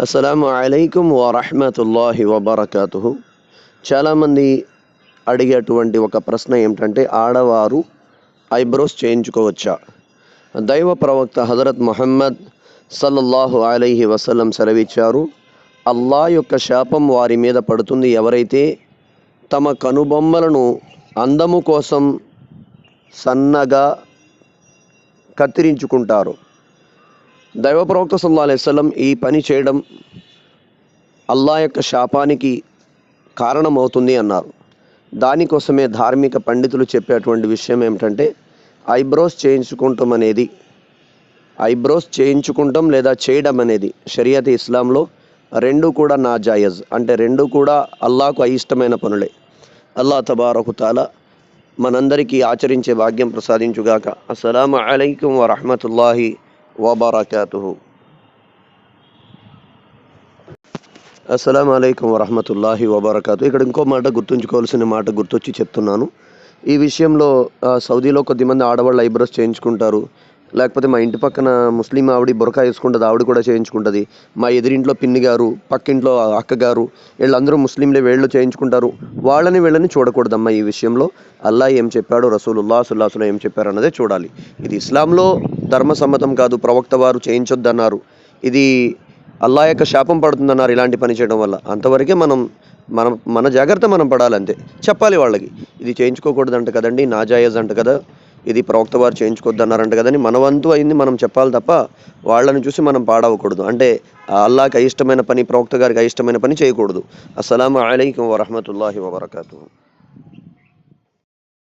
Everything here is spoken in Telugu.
అస్సలము అలైకుమ్ వరహమతుల్లాహి వబర్కతు చాలామంది అడిగేటువంటి ఒక ప్రశ్న ఏమిటంటే ఆడవారు ఐబ్రోస్ చేయించుకోవచ్చా? దైవ ప్రవక్త హజరత్ మొహమ్మద్ సల్లల్లాహు అలైహి వసల్లం సెలవిచ్చారు అల్లా యొక్క శాపం వారి మీద పడుతుంది. ఎవరైతే తమ కనుబొమ్మలను అందము కోసం సన్నగా కత్తిరించుకుంటారు దైవ ప్రవక్త సల్లా అలైవలం ఈ పని చేయడం అల్లా యొక్క శాపానికి కారణమవుతుంది అన్నారు. దానికోసమే ధార్మిక పండితులు చెప్పేటువంటి విషయం ఏమిటంటే ఐబ్రోస్ చేయించుకుంటాం అనేది ఐబ్రోస్ చేయించుకుంటాం లేదా చేయడం అనేది షరియత్ ఇస్లాంలో రెండు కూడా నా జాయజ్ అంటే రెండు కూడా అల్లాకు అయిష్టమైన పనులే. అల్లా తబారకుతాల మనందరికీ ఆచరించే భాగ్యం ప్రసాదించుగాక. అస్సలం అలైకుం వరహమతుల్లాహి వబర్కాతుహు. అస్సలం అయికం వరహమతుల్లాహి వబర్కాతు. ఇక్కడ ఇంకో మాట గుర్తుంచుకోవాల్సిన మాట గుర్తొచ్చి చెప్తున్నాను. ఈ విషయంలో ఆ, సౌదీలో కొద్దిమంది ఆడవాళ్ళు ఐబ్రోస్ చేయించుకుంటారు. లేకపోతే మా ఇంటి పక్కన ముస్లిం ఆవిడ బురకా వేసుకుంటుంది ఆవిడ కూడా చేయించుకుంటుంది. మా ఎదిరింట్లో పిన్ని గారు పక్కింట్లో అక్క గారు వీళ్ళందరూ ముస్లింలే వీళ్ళు చేయించుకుంటారు. వాళ్ళని వీళ్ళని చూడకూడదమ్మా ఈ విషయంలో. అల్లా ఏం చెప్పాడు రసూలుల్లా సుల్లాసులో ఏం చెప్పారు అన్నదే చూడాలి. ఇది ఇస్లాంలో ధర్మసమ్మతం కాదు ప్రవక్త వారు చేయించొద్దన్నారు. ఇది అల్లా యొక్క శాపం పడుతుందన్నారు ఇలాంటి పని చేయడం వల్ల. అంతవరకే మనం మనం మన జాగ్రత్త మనం పడాలంతే. చెప్పాలి వాళ్ళకి. ఇది చేయించుకోకూడదంట కదండి నాజాయజ్ అంట కదా. ఇది ప్రవక్త వారు చేయించుకోవద్దన్నారంట కదని మన వంతు అయింది మనం చెప్పాలి తప్ప వాళ్ళని చూసి మనం పాడవకూడదు. అంటే అల్లాకి అయిష్టమైన పని ప్రవక్త గారికి అయిష్టమైన పని చేయకూడదు. అస్సలం అయికం వరహమూల వబర్కూ